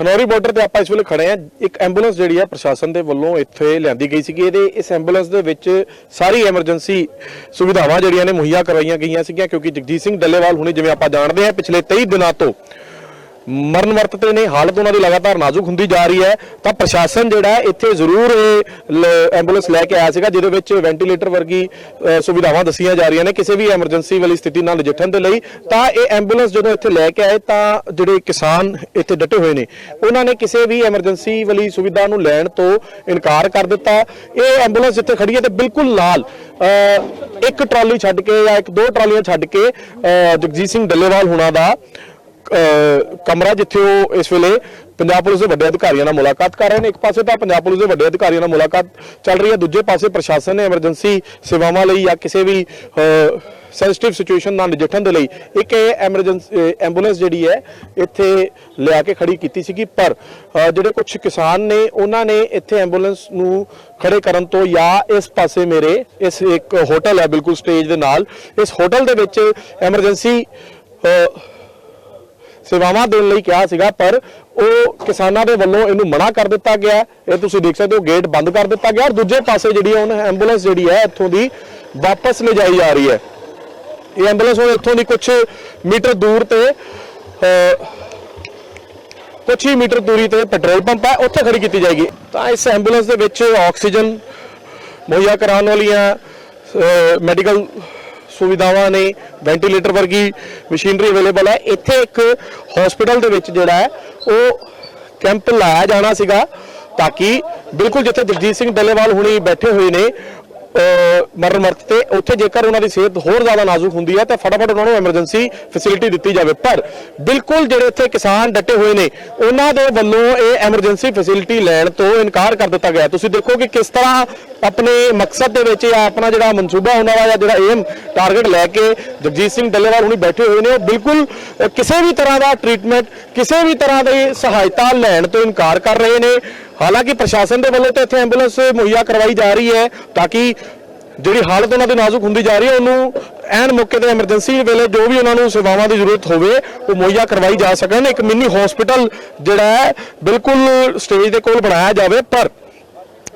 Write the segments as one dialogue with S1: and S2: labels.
S1: Khanauri border ਤੇ ਆਪਾਂ ਇਸ ਵੇਲੇ ਖੜੇ ਆ ਇੱਕ ਐਂਬੂਲੈਂਸ ਜਿਹੜੀ ਆ ਪ੍ਰਸ਼ਾਸਨ ਦੇ ਵੱਲੋਂ ਇੱਥੇ ਲਿਆਂਦੀ ਗਈ ਸੀਗੀ। ਇਹਦੇ ਇਸ ਐਂਬੂਲੈਂਸ ਦੇ ਵਿੱਚ ਸਾਰੀ ਐਮਰਜੈਂਸੀ ਸੁਵਿਧਾਵਾਂ ਜਿਹੜੀਆਂ ਨੇ ਮੁਹੱਈਆ ਕਰਵਾਈਆਂ ਗਈਆਂ ਸੀਗੀਆਂ, ਕਿਉਂਕਿ ਜਗਜੀਤ ਸਿੰਘ ਡੱਲੇਵਾਲ ਹੁਣੇ ਜਿਵੇਂ ਆਪਾਂ ਜਾਣਦੇ ਆ ਪਿਛਲੇ 23 ਦਿਨਾਂ ਤੋਂ ਮਰਨ ਵਰਤ ਤੇ ਨੇ, ਹਾਲਤ ਉਹਨਾਂ ਦੀ ਲਗਾਤਾਰ ਨਾਜ਼ੁਕ ਹੁੰਦੀ ਜਾ ਰਹੀ ਹੈ। ਤਾਂ ਪ੍ਰਸ਼ਾਸਨ ਜਿਹੜਾ ਇੱਥੇ ਜ਼ਰੂਰ ਇਹ ਲ- ਐਂਬੂਲੈਂਸ ਲੈ ਕੇ ਆਇਆ ਸੀਗਾ, ਜਿਹਦੇ ਵਿੱਚ ਵੈਂਟੀਲੇਟਰ ਵਰਗੀ ਸੁਵਿਧਾਵਾਂ ਦੱਸੀਆਂ ਜਾ ਰਹੀਆਂ ਨੇ, ਕਿਸੇ ਵੀ ਐਮਰਜੈਂਸੀ ਵਾਲੀ ਸਥਿਤੀ ਨਾਲ ਨਜਿੱਠਣ ਦੇ ਲਈ। ਤਾਂ ਇਹ ਐਂਬੂਲੈਂਸ ਜਦੋਂ ਇੱਥੇ ਲੈ ਕੇ ਆਏ, ਤਾਂ ਜਿਹੜੇ ਕਿਸਾਨ ਇੱਥੇ ਡਟੇ ਹੋਏ ਨੇ, ਉਹਨਾਂ ਨੇ ਕਿਸੇ ਵੀ ਐਮਰਜੈਂਸੀ ਵਾਲੀ ਸੁਵਿਧਾ ਨੂੰ ਲੈਣ ਤੋਂ ਇਨਕਾਰ ਕਰ ਦਿੱਤਾ। ਇਹ ਐਂਬੂਲੈਂਸ ਜਿੱਥੇ ਖੜੀ ਹੈ, ਤੇ ਬਿਲਕੁਲ ਨਾਲ ਇੱਕ ਟਰਾਲੀ ਛੱਡ ਕੇ ਜਾਂ ਇੱਕ ਦੋ ਟਰਾਲੀਆਂ ਛੱਡ ਕੇ ਜਗਜੀਤ ਸਿੰਘ ਡੱਲੇਵਾਲ ਹੁਣਾਂ ਦਾ ਕਮਰਾ ਜਿੱਥੇ ਉਹ ਇਸ ਵੇਲੇ ਪੰਜਾਬ ਪੁਲਿਸ ਦੇ ਵੱਡੇ ਅਧਿਕਾਰੀਆਂ ਨਾਲ ਮੁਲਾਕਾਤ ਕਰ ਰਹੇ ਨੇ। ਇੱਕ ਪਾਸੇ ਤਾਂ ਪੰਜਾਬ ਪੁਲਿਸ ਦੇ ਵੱਡੇ ਅਧਿਕਾਰੀਆਂ ਨਾਲ ਮੁਲਾਕਾਤ ਚੱਲ ਰਹੀ ਹੈ। ਦੂਜੇ ਪਾਸੇ ਪ੍ਰਸ਼ਾਸਨ ਨੇ ਐਮਰਜੈਂਸੀ ਸੇਵਾਵਾਂ ਲਈ ਜਾਂ ਕਿਸੇ ਵੀ ਸੈਂਸਿਟਿਵ ਸਿਚੁਏਸ਼ਨ ਨਾਲ ਨਜਿੱਠਣ ਦੇ ਲਈ ਇੱਕ ਇਹ ਐਮਰਜੈਂਸੀ ਐਂਬੂਲੈਂਸ ਜਿਹੜੀ ਹੈ, ਇੱਥੇ ਲਿਆ ਕੇ ਖੜੀ ਕੀਤੀ ਸੀਗੀ। ਪਰ ਜਿਹੜੇ ਕੁਝ ਕਿਸਾਨ ਨੇ, ਉਹਨਾਂ ਨੇ ਇੱਥੇ ਐਂਬੂਲੈਂਸ ਨੂੰ ਖੜੇ ਕਰਨ ਤੋਂ ਜਾਂ ਇਸ ਪਾਸੇ ਮੇਰੇ, ਇਸ ਇੱਕ ਹੋਟਲ ਹੈ ਬਿਲਕੁਲ ਸਟੇਜ ਦੇ ਨਾਲ। ਇਸ ਹੋਟਲ ਦੇ ਵਿੱਚ ਐਮਰਜੈਂਸੀ ਸੇਵਾਵਾਂ ਦੇਣ ਲਈ ਕਿਹਾ ਸੀਗਾ ਪਰ ਉਹ ਕਿਸਾਨਾਂ ਦੇ ਵੱਲੋਂ ਇਹਨੂੰ ਮਨਾ ਕਰ ਦਿੱਤਾ ਗਿਆ ਇਹ ਤੁਸੀਂ ਦੇਖ ਸਕਦੇ ਹੋ ਗੇਟ ਬੰਦ ਕਰ ਦਿੱਤਾ ਗਿਆ ਔਰ ਦੂਜੇ ਪਾਸੇ ਜਿਹੜੀ ਹੁਣ ਐਂਬੂਲੈਂਸ ਜਿਹੜੀ ਹੈ ਇੱਥੋਂ ਦੀ ਵਾਪਸ ਲਿਜਾਈ ਜਾ ਰਹੀ ਹੈ। ਇਹ ਐਂਬੂਲੈਂਸ ਹੁਣ ਇੱਥੋਂ ਦੀ ਕੁਝ ਮੀਟਰ ਦੂਰ ਤੇ ਅਹ, ਕੁਝ ਹੀ ਮੀਟਰ ਦੂਰੀ ਤੇ ਪੈਟਰੋਲ ਪੰਪ ਹੈ ਉੱਥੇ ਖੜੀ ਕੀਤੀ ਜਾਏਗੀ। ਤਾਂ ਇਸ ਐਂਬੂਲੈਂਸ ਦੇ ਵਿੱਚ ਆਕਸੀਜਨ ਮੁਹੱਈਆ ਕਰਾਉਣ ਵਾਲੀਆਂ ਮੈਡੀਕਲ ਸੁਵਿਧਾਵਾਂ ਨੇ ਵੈਂਟੀਲੇਟਰ ਵਰਗੀ ਮਸ਼ੀਨਰੀ ਅਵੇਲੇਬਲ ਹੈ। ਇੱਥੇ ਇੱਕ ਹਸਪੀਟਲ ਦੇ ਵਿੱਚ ਜਿਹੜਾ ਹੈ, ਉਹ ਕੈਂਪ ਲਾਇਆ ਜਾਣਾ ਸੀਗਾ ਤਾਂ ਕਿ ਬਿਲਕੁਲ ਜਿੱਥੇ ਜਗਜੀਤ ਸਿੰਘ ਡੱਲੇਵਾਲ ਹੁਣੀ ਬੈਠੇ ਹੋਏ ਨੇ ਮਰਨ ਮਰਤ ਤੇ, ਉੱਥੇ ਜੇਕਰ ਉਹਨਾਂ ਦੀ ਸਿਹਤ ਹੋਰ ਜ਼ਿਆਦਾ ਨਾਜ਼ੁਕ ਹੁੰਦੀ ਹੈ ਤਾਂ ਫਟਾਫਟ ਉਹਨਾਂ ਨੂੰ ਐਮਰਜੈਂਸੀ ਫੈਸਿਲਿਟੀ ਦਿੱਤੀ ਜਾਵੇ। ਪਰ ਬਿਲਕੁਲ ਜਿਹੜੇ ਇੱਥੇ ਕਿਸਾਨ ਡਟੇ ਹੋਏ ਨੇ, ਉਹਨਾਂ ਦੇ ਵੱਲੋਂ ਇਹ ਐਮਰਜੈਂਸੀ ਫੈਸਿਲਿਟੀ ਲੈਣ ਤੋਂ ਇਨਕਾਰ ਕਰ ਦਿੱਤਾ ਗਿਆ। ਤੁਸੀਂ ਦੇਖੋ ਕਿ ਕਿਸ ਤਰ੍ਹਾਂ ਆਪਣੇ ਮਕਸਦ ਦੇ ਵਿੱਚ ਜਾਂ ਆਪਣਾ ਜਿਹੜਾ ਮਨਸੂਬਾ ਉਹਨਾਂ ਦਾ ਜਾਂ ਜਿਹੜਾ ਏਮ ਟਾਰਗੇਟ ਲੈ ਕੇ ਜਗਜੀਤ ਸਿੰਘ ਡੱਲੇਵਾਲ ਹੁਣੀ ਬੈਠੇ ਹੋਏ ਨੇ, ਉਹ ਬਿਲਕੁਲ ਕਿਸੇ ਵੀ ਤਰ੍ਹਾਂ ਦਾ ਟ੍ਰੀਟਮੈਂਟ ਕਿਸੇ ਵੀ ਤਰ੍ਹਾਂ ਦੀ ਸਹਾਇਤਾ ਲੈਣ ਤੋਂ ਇਨਕਾਰ ਕਰ ਰਹੇ ਨੇ। ਹਾਲਾਂਕਿ ਪ੍ਰਸ਼ਾਸਨ ਦੇ ਵੱਲੋਂ ਤਾਂ ਇੱਥੇ ਐਂਬੂਲੈਂਸ ਮੁਹੱਈਆ ਕਰਵਾਈ ਜਾ ਰਹੀ ਹੈ ਤਾਂ ਕਿ ਜਿਹੜੀ ਹਾਲਤ ਉਹਨਾਂ ਦੀ ਨਾਜ਼ੁਕ ਹੁੰਦੀ ਜਾ ਰਹੀ ਹੈ, ਉਹਨੂੰ ਐਨ ਮੌਕੇ ਤੇ ਐਮਰਜੈਂਸੀ ਵੇਲੇ ਜੋ ਵੀ ਉਹਨਾਂ ਨੂੰ ਸੇਵਾਵਾਂ ਦੀ ਜ਼ਰੂਰਤ ਹੋਵੇ, ਉਹ ਮੁਹੱਈਆ ਕਰਵਾਈ ਜਾ ਸਕਣ। ਇੱਕ ਮਿੰਨੀ ਹਸਪੀਟਲ ਜਿਹੜਾ ਹੈ, ਬਿਲਕੁਲ ਸਟੇਜ ਦੇ ਕੋਲ ਬਣਾਇਆ ਜਾਵੇ, ਪਰ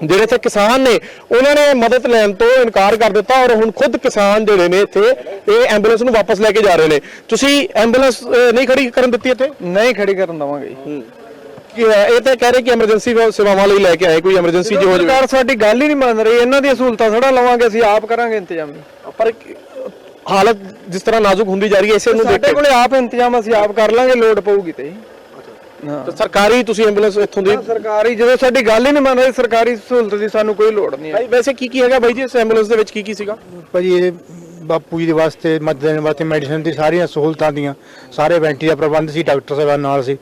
S1: ਜਿਹੜੇ ਇੱਥੇ ਕਿਸਾਨ ਨੇ ਉਹਨਾਂ ਨੇ ਮਦਦ ਲੈਣ ਤੋਂ ਇਨਕਾਰ ਕਰ ਦਿੱਤਾ ਔਰ ਹੁਣ ਖੁਦ ਕਿਸਾਨ ਜਿਹੜੇ ਨੇ ਇੱਥੇ ਇਹ ਐਂਬੂਲੈਂਸ ਨੂੰ ਵਾਪਸ ਲੈ ਕੇ ਜਾ ਰਹੇ ਨੇ। ਤੁਸੀਂ ਐਂਬੂਲੈਂਸ ਨਹੀਂ ਖੜੀ ਕਰਨ ਦਿੱਤੀ ਇੱਥੇ?
S2: ਨਹੀਂ ਖੜੀ ਕਰਨ ਦਵਾਂਗੇ
S1: ਇਹ ਤਾਂ ਕਹਿ ਰਹੇ ਕਿ ਐਮਰਜੈਂਸੀ ਸੇਵਾਵਾਂ ਲਈ ਲੈ ਕੇ ਆਏ ਕੋਈ ਐਮਰਜੈਂਸੀ ਜੋ ਹੋ ਜਾਵੇ
S2: ਸਰਕਾਰ ਸਾਡੀ ਗੱਲ ਹੀ ਨਹੀਂ ਮੰਨ ਰਹੀ। ਇਹਨਾਂ ਦੀਆਂ ਸਹੂਲਤਾਂ ਥੋੜਾ ਲਵਾਂਗੇ ਅਸੀਂ ਆਪ ਕਰਾਂਗੇ ਇੰਤਜ਼ਾਮ
S1: ਪਰ ਹਾਲਤ ਜਿਸ ਤਰ੍ਹਾਂ ਨਾਜ਼ੁਕ ਹੁੰਦੀ ਜਾ ਰਹੀ ਹੈ ਇਸੇ ਨੂੰ ਦੇਖ
S2: ਸਾਡੇ
S1: ਕੇ
S2: ਕੋਲੇ ਆਪ ਇੰਤਜ਼ਾਮ ਅਸੀਂ ਆਪ ਕਰ ਲਾਂਗੇ ਲੋਡ ਪਊਗੀ ਤੇ
S1: ਤਾਂ ਸਰਕਾਰੀ ਤੁਸੀਂ ਐਂਬੂਲੈਂਸ ਇੱਥੋਂ ਦੀ
S2: ਸਰਕਾਰੀ ਜਦੋਂ ਸਾਡੀ ਗੱਲ ਹੀ ਨਹੀਂ ਮੰਨ ਰਹੀ ਸਰਕਾਰੀ ਸਹੂਲਤ ਦੀ ਸਾਨੂੰ ਕੋਈ ਲੋੜ ਨਹੀਂ ਹੈ।
S1: ਭਾਈ ਵੈਸੇ ਕੀ ਕੀ ਹੈਗਾ ਬਾਈ ਜੀ ਇਸ ਐਂਬੂਲੈਂਸ ਦੇ ਵਿੱਚ? ਕੀ ਕੀ ਸੀਗਾ?
S3: ਭਾਜੀ ਇਹ ਬਾਪੂ ਜੀ ਦੇ ਵਾਸਤੇ ਮਦਦ ਦੇਣ ਵਾਸਤੇ ਮੈਡੀਸਨ ਦੀ ਸਾਰੀਆਂ ਸਹੂਲਤਾਂ ਦੀਆਂ ਸਾਰੇ ਵੈਂਟੀ ਦਾ ਪ੍ਰਬੰਧ ਸੀ ਡਾਕਟਰ ਸਾਹਿਬਾਨ ਨਾਲ ਸੀ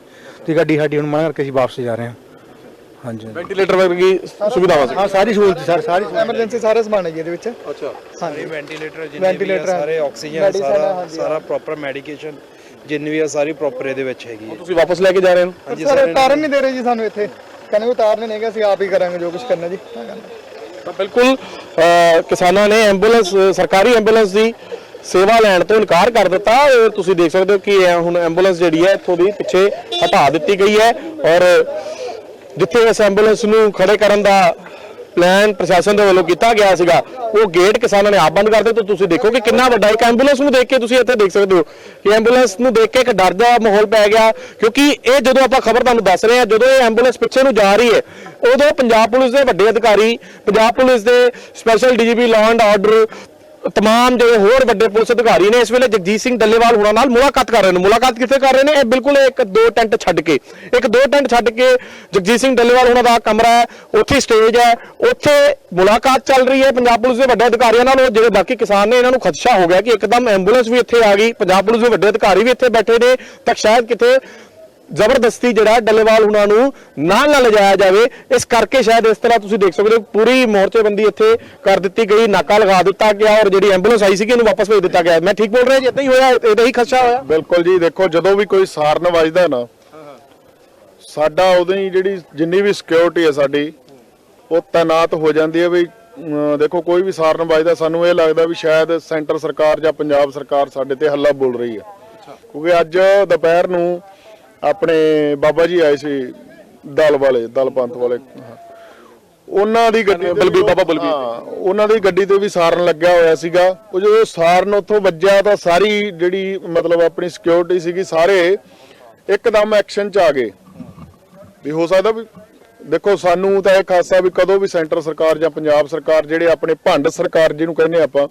S3: ਤੇ ਗੱਡੀ ਸਾਡੀ ਹੁਣ ਮਨਾ ਕਰਕੇ ਅਸੀਂ ਵਾਪਸ ਜਾ ਰਹੇ ਹਾਂ। ਹਾਂਜੀ
S1: ਵੈਂਟੀਲੇਟਰ ਵਰਗੀ ਸੁਵਿਧਾਵਾਂ ਸੀ।
S3: ਹਾਂ ਸਾਰੀ ਸਹੂਲਤ ਸਰ ਸਾਰੀ
S2: ਐਮਰਜੈਂਸੀ ਸਾਰੇ ਸਮਾਨ ਹੈ ਜੀ ਇਹਦੇ ਵਿੱਚ।
S1: ਅੱਛਾ।
S2: ਹਾਂਜੀ।
S4: ਵੈਂਟੀਲੇਟਰ ਜਿੰਨੇ ਵੀ ਸਾਰੇ ਆਕਸੀਜਨ ਸਾਰਾ ਸਾਰਾ ਪ੍ਰੋਪਰ ਮੈਡੀਕੇਸ਼ਨ ਜਿੰਨੀ ਵੀ ਆ ਸਾਰੀ ਪ੍ਰੋਪਰ ਇਹਦੇ ਵਿੱਚ ਹੈਗੀ ਹੈ।
S1: ਤੁਸੀਂ ਵਾਪਸ ਲੈ ਕੇ ਜਾ ਰਹੇ ਹੋ?
S4: ਹਾਂਜੀ
S2: ਸਰ
S4: ਸਾਰੇ
S2: ਤਾਰਨ ਨਹੀਂ ਦੇ ਰਹੇ ਜੀ ਸਾਨੂੰ ਇੱਥੇ। ਕਹਿੰਦੇ ਉਹ ਤਾਰਨੇ ਨਹੀਂਗੇ ਅਸੀਂ ਆਪ ਹੀ ਕਰਾਂਗੇ ਜੋ ਕੁਝ ਕਰਨਾ ਜੀ।
S1: ਤਾਂ ਬਿਲਕੁਲ ਕਿਸਾਨਾਂ ਨੇ ਐਂਬੂਲੈਂਸ ਸਰਕਾਰੀ ਐਂਬੂਲੈਂਸ ਦੀ ਸੇਵਾ ਲੈਣ ਤੋਂ ਇਨਕਾਰ ਕਰ ਦਿੱਤਾ। ਇਹ ਤੁਸੀਂ ਦੇਖ ਸਕਦੇ ਹੋ ਕਿ ਇਹ ਹੁਣ ਐਂਬੂਲੈਂਸ ਜਿਹੜੀ ਹੈ ਇੱਥੋਂ ਦੀ ਪਿੱਛੇ ਹਟਾ ਦਿੱਤੀ ਗਈ ਹੈ। ਔਰ ਜਿੱਥੇ ਇਸ ਐਂਬੂਲੈਂਸ ਨੂੰ ਖੜੇ ਕਰਨ ਦਾ ਪਲਾਨ ਪ੍ਰਸ਼ਾਸਨ ਦੇ ਵੱਲੋਂ ਕੀਤਾ ਗਿਆ ਸੀਗਾ, ਉਹ ਗੇਟ ਕਿਸਾਨਾਂ ਨੇ ਆਪ ਬੰਦ ਕਰ ਦਿੱਤੇ। ਤਾਂ ਤੁਸੀਂ ਦੇਖੋ ਕਿ ਕਿੰਨਾ ਵੱਡਾ ਇੱਕ ਐਂਬੂਲੈਂਸ ਨੂੰ ਦੇਖ ਕੇ ਤੁਸੀਂ ਇੱਥੇ ਦੇਖ ਸਕਦੇ ਹੋ ਕਿ ਐਂਬੂਲੈਂਸ ਨੂੰ ਦੇਖ ਕੇ ਇੱਕ ਡਰ ਦਾ ਮਾਹੌਲ ਪੈ ਗਿਆ। ਕਿਉਂਕਿ ਇਹ ਜਦੋਂ ਆਪਾਂ ਖਬਰ ਤੁਹਾਨੂੰ ਦੱਸ ਰਹੇ ਹਾਂ, ਜਦੋਂ ਇਹ ਐਂਬੂਲੈਂਸ ਪਿੱਛੇ ਨੂੰ ਜਾ ਰਹੀ ਹੈ, ਉਦੋਂ ਪੰਜਾਬ ਪੁਲਿਸ ਦੇ ਵੱਡੇ ਅਧਿਕਾਰੀ, ਪੰਜਾਬ ਪੁਲਿਸ ਦੇ special DGP law and order ਤਮਾਮ ਜਿਹੜੇ ਹੋਰ ਵੱਡੇ ਪੁਲਿਸ ਅਧਿਕਾਰੀ ਨੇ ਇਸ ਵੇਲੇ ਜਗਜੀਤ ਸਿੰਘ ਡੱਲੇਵਾਲ ਹੋਣਾ ਨਾਲ ਮੁਲਾਕਾਤ ਕਰ ਰਹੇ ਨੇ ਮੁਲਾਕਾਤ ਕਿੱਥੇ ਕਰ ਰਹੇ ਨੇ ਇਹ ਬਿਲਕੁਲ ਇੱਕ ਦੋ ਟੈਂਟ ਛੱਡ ਕੇ ਇੱਕ ਦੋ ਟੈਂਟ ਛੱਡ ਕੇ ਜਗਜੀਤ ਸਿੰਘ ਡੱਲੇਵਾਲ ਹੋਣਾ ਦਾ ਕਮਰਾ ਹੈ ਉੱਥੇ ਸਟੇਜ ਹੈ ਉੱਥੇ ਮੁਲਾਕਾਤ ਚੱਲ ਰਹੀ ਹੈ ਪੰਜਾਬ ਪੁਲਿਸ ਦੇ ਵੱਡੇ ਅਧਿਕਾਰੀਆਂ ਨਾਲ ਉਹ ਜਿਹੜੇ ਬਾਕੀ ਕਿਸਾਨ ਨੇ ਇਹਨਾਂ ਨੂੰ ਖਦਸ਼ਾ ਹੋ ਗਿਆ ਕਿ ਇੱਕਦਮ ਐਂਬੂਲੈਂਸ ਵੀ ਇੱਥੇ ਆ ਗਈ ਪੰਜਾਬ ਪੁਲਿਸ ਦੇ ਵੱਡੇ ਅਧਿਕਾਰੀ ਵੀ ਇੱਥੇ ਬੈਠੇ ਨੇ ਤਾਂ ਸ਼ਾਇਦ ਕਿਤੇ ਜ਼ਬਰਦਸਤੀ ਜਿਹੜਾ ਡੱਲੇਵਾਲ ਉਹਨਾਂ ਨੂੰ ਨਾਲ ਨਾ ਲਿਜਾਇਆ ਜਾਵੇ। ਇਸ ਕਰਕੇ ਸ਼ਾਇਦ ਇਸ ਤਰ੍ਹਾਂ ਤੁਸੀਂ ਦੇਖ ਸਕਦੇ ਹੋ ਪੂਰੀ ਮੋਰਚੇਬੰਦੀ ਇੱਥੇ ਕਰ ਦਿੱਤੀ ਗਈ ਨਾਕਾ ਲਗਾ ਦਿੱਤਾ ਗਿਆ ਔਰ ਜਿਹੜੀ ਐਂਬੂਲੈਂਸ ਆਈ ਸੀ ਇਹਨੂੰ ਵਾਪਸ ਭੇਜ ਦਿੱਤਾ ਗਿਆ। ਮੈਂ ਠੀਕ ਬੋਲ ਰਿਹਾ ਜੀ? ਇਦਾਂ ਹੀ ਹੋਇਆ ਇਦਾਂ ਹੀ ਖਦਸ਼ਾ ਹੋਇਆ?
S5: ਬਿਲਕੁਲ ਜੀ ਦੇਖੋ ਜਦੋਂ ਵੀ ਕੋਈ ਸਾਰਨ ਵੱਜਦਾ ਨਾ ਸਾਡਾ ਉਦੋਂ ਹੀ ਜਿਹੜੀ ਜਿੰਨੀ ਵੀ ਸਿਕਿਉਰਿਟੀ ਹੈ ਸਾਡੀ ਉਹ ਤਾਇਨਾਤ ਹੋ ਜਾਂਦੀ ਹੈ ਵੀ ਦੇਖੋ ਕੋਈ ਵੀ ਸਾਰਨ ਵੱਜਦਾ ਸਾਨੂੰ ਇਹ ਲੱਗਦਾ ਵੀ ਸ਼ਾਇਦ ਸੈਂਟਰ ਸਰਕਾਰ ਜਾਂ ਪੰਜਾਬ ਸਰਕਾਰ ਸਾਡੇ ਤੇ ਹੱਲਾ ਬੋਲ ਰਹੀ ਹੈ। ਕਿਉਂਕਿ ਅੱਜ ਦੁਪਹਿਰ ਨੂੰ ਆਪਣੇ ਬਾਬਾ ਜੀ ਆਏ ਸੀ ਦਲ ਵਾਲੇ ਦਲ ਪੰਥ ਵਾਲੇ। ਉਹਨਾਂ ਦੀ ਗੱਡੀ
S1: ਬਲਬੀਰ ਬਾਬਾ ਬਲਬੀਰ।
S5: ਉਹਨਾਂ ਦੀ ਗੱਡੀ ਤੇ ਵੀ ਸਾਰਨ ਲੱਗਿਆ ਹੋਇਆ ਸੀਗਾ। ਉਹ ਜਦੋਂ ਸਾਰਨ ਉੱਥੋਂ ਵੱਜਿਆ ਤਾਂ ਸਾਰੀ ਜਿਹੜੀ ਮਤਲਬ ਆਪਣੀ ਸਿਕਿਉਰਿਟੀ ਸੀਗੀ ਸਾਰੇ ਇੱਕਦਮ ਐਕਸ਼ਨ 'ਚ ਆ ਗਏ। ਵੀ ਹੋ ਸਕਦਾ ਵੀ ਦੇਖੋ ਸਾਨੂੰ ਤਾਂ ਇਹ ਖਾਸਾ ਵੀ ਕਦੋਂ ਵੀ ਸੈਂਟਰ ਸਰਕਾਰ ਜਾਂ ਪੰਜਾਬ ਸਰਕਾਰ ਜਿਹੜੇ ਆਪਣੇ ਭੰਡ ਸਰਕਾਰ ਜਿਹਨੂੰ ਕਹਿੰਦੇ ਆਪਾਂ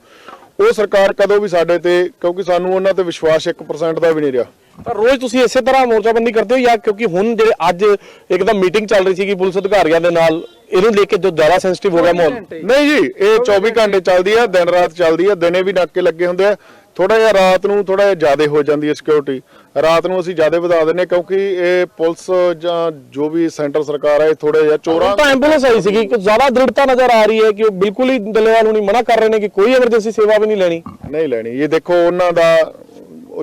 S5: ਉਹ ਸਰਕਾਰ ਕਦੋਂ ਵੀ ਸਾਡੇ ਤੇ ਕਿਉਂਕਿ ਸਾਨੂੰ ਉਹਨਾਂ ਤੇ ਵਿਸ਼ਵਾਸ 1% ਦਾ ਵੀ ਨਹੀਂ ਰਿਹਾ।
S1: ਪਰ ਰੋਜ਼ ਤੁਸੀਂ ਇਸੇ ਤਰ੍ਹਾਂ ਮੋਰਚਾਬੰਦੀ ਕਰਦੇ ਹੋ ਜਾਂ ਕਿਉਂਕਿ ਹੁਣ ਜਿਹੜੇ ਅੱਜ ਇੱਕਦਮ ਮੀਟਿੰਗ ਚੱਲ ਰਹੀ ਸੀਗੀ ਪੁਲਿਸ ਅਧਿਕਾਰੀਆਂ ਦੇ ਨਾਲ ਇਹਨੂੰ ਲੈ ਕੇ ਜੋ ਜ਼ਿਆਦਾ ਸੈਂਸਿਟਿਵ ਹੋ ਗਿਆ ਮਾਹੌਲ।
S5: ਨਹੀਂ ਜੀ ਇਹ 24 ਘੰਟੇ ਚੱਲਦੀ ਆ ਦਿਨ ਰਾਤ ਚੱਲਦੀ ਆ ਦਿਨੇ ਵੀ ਨਾਕੇ ਲੱਗੇ ਹੁੰਦੇ ਆ। ਥੋੜਾ ਜਿਹਾ ਰਾਤ ਨੂੰ ਥੋੜਾ ਜਿਹਾ ਜ਼ਿਆਦਾ ਹੋ ਜਾਂਦੀ ਹੈ ਸਿਕਿਉਰਿਟੀ ਰਾਤ ਨੂੰ ਅਸੀਂ ਜ਼ਿਆਦਾ ਵਧਾ ਦਿੰਨੇ ਕਿਉਂਕਿ ਇਹ ਪੁਲਿਸ ਜਾਂ ਜੋ ਵੀ ਸੈਂਟਰ ਸਰਕਾਰ ਹੈ ਇਹ ਥੋੜਾ ਜਿਹਾ ਚੋਰਾਂ
S1: ਤਾਂ ਐਂਬੂਲੈਂਸ ਆਈ ਸੀਗੀ ਕਿ ਜ਼ਿਆਦਾ ਦ੍ਰਿੜਤਾ ਨਜ਼ਰ ਆ ਰਹੀ ਹੈ ਕਿ ਉਹ ਬਿਲਕੁਲ ਹੀ ਦਲੇਵਾਲ ਹੁਣੀ ਮਨਾ ਕਰ ਰਹੇ ਨੇ ਕਿ ਕੋਈ ਐਮਰਜੈਂਸੀ ਸੇਵਾ ਵੀ ਨਹੀਂ ਲੈਣੀ।
S5: ਨਹੀਂ ਲੈਣੀ। ਇਹ ਦੇਖੋ ਉਹਨਾਂ ਦਾ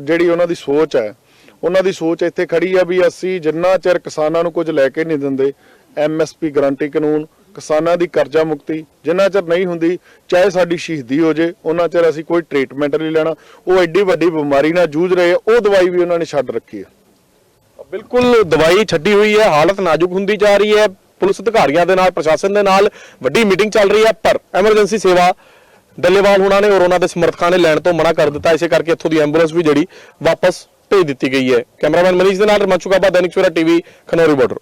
S5: ਜਿਹੜੀ ਉਹਨਾਂ ਦੀ ਸੋਚ ਹੈ ਉਹਨਾਂ ਦੀ ਸੋਚ ਇੱਥੇ ਖੜੀ ਆ ਵੀ ਅਸੀਂ ਜਿੰਨਾ ਚਿਰ ਕਿਸਾਨਾਂ ਨੂੰ ਕੁਝ ਲੈ ਕੇ ਨਹੀਂ ਦਿੰਦੇ ਐਮਐਸਪੀ ਗਾਰੰਟੀ ਕਾਨੂੰਨ ਕਿਸਾਨਾਂ ਦੀ ਕਰਜ਼ਾ ਮੁਕਤੀ, ਜਿੰਨਾ ਚਿਰ ਨਹੀਂ ਹੁੰਦੀ, ਚਾਹੇ ਸਾਡੀ ਸ਼ਹੀਦੀ ਹੋ ਜੇ, ਉਹਨਾਂ ਚਿਰ ਅਸੀਂ ਕੋਈ ਟ੍ਰੀਟਮੈਂਟ ਨਹੀਂ ਲੈਣਾ। ਉਹ ਐਡੀ ਵੱਡੀ ਬਿਮਾਰੀ ਨਾਲ ਜੂਝ ਰਹੇ ਆ ਉਹ ਦਵਾਈ ਵੀ ਉਹਨਾਂ ਨੇ ਛੱਡ ਰੱਖੀ ਹੈ।
S1: ਬਿਲਕੁਲ, ਦਵਾਈ ਛੱਡੀ ਹੋਈ ਹੈ, ਹਾਲਤ ਨਾਜ਼ੁਕ ਹੁੰਦੀ ਜਾ ਰਹੀ ਹੈ। ਪੁਲਿਸ ਅਧਿਕਾਰੀਆਂ ਦੇ ਨਾਲ, ਪ੍ਰਸ਼ਾਸਨ ਦੇ ਨਾਲ ਵੱਡੀ ਮੀਟਿੰਗ ਚੱਲ ਰਹੀ ਹੈ, ਪਰ ਐਮਰਜੈਂਸੀ ਸੇਵਾ ਡੱਲੇਵਾਲ ਹੁਣਾਂ ਨੇ ਔਰ ਉਹਨਾਂ ਦੇ ਸਮਰਥਕਾਂ ਨੇ ਲੈਣ ਤੋਂ ਮਨਾ ਕਰ ਦਿੱਤਾ। ਇਸੇ ਕਰਕੇ ਇੱਥੋਂ ਦੀ ਐਂਬੂਲੈਂਸ ਵੀ ਜਿਹੜੀ ਵਾਪਸ ਭੇਜ ਦਿੱਤੀ ਗਈ ਹੈ। ਕੈਮਰਾਮੈਨ ਮਨੀਸ਼ ਦੇ ਨਾਲ ਰਮਨ ਚੁਕਾਬਾ ਦੈਨਿਕ ਸਵੇਰਾ ਟੀਵੀ, ਖਨੌਰੀ ਬਾਰਡਰ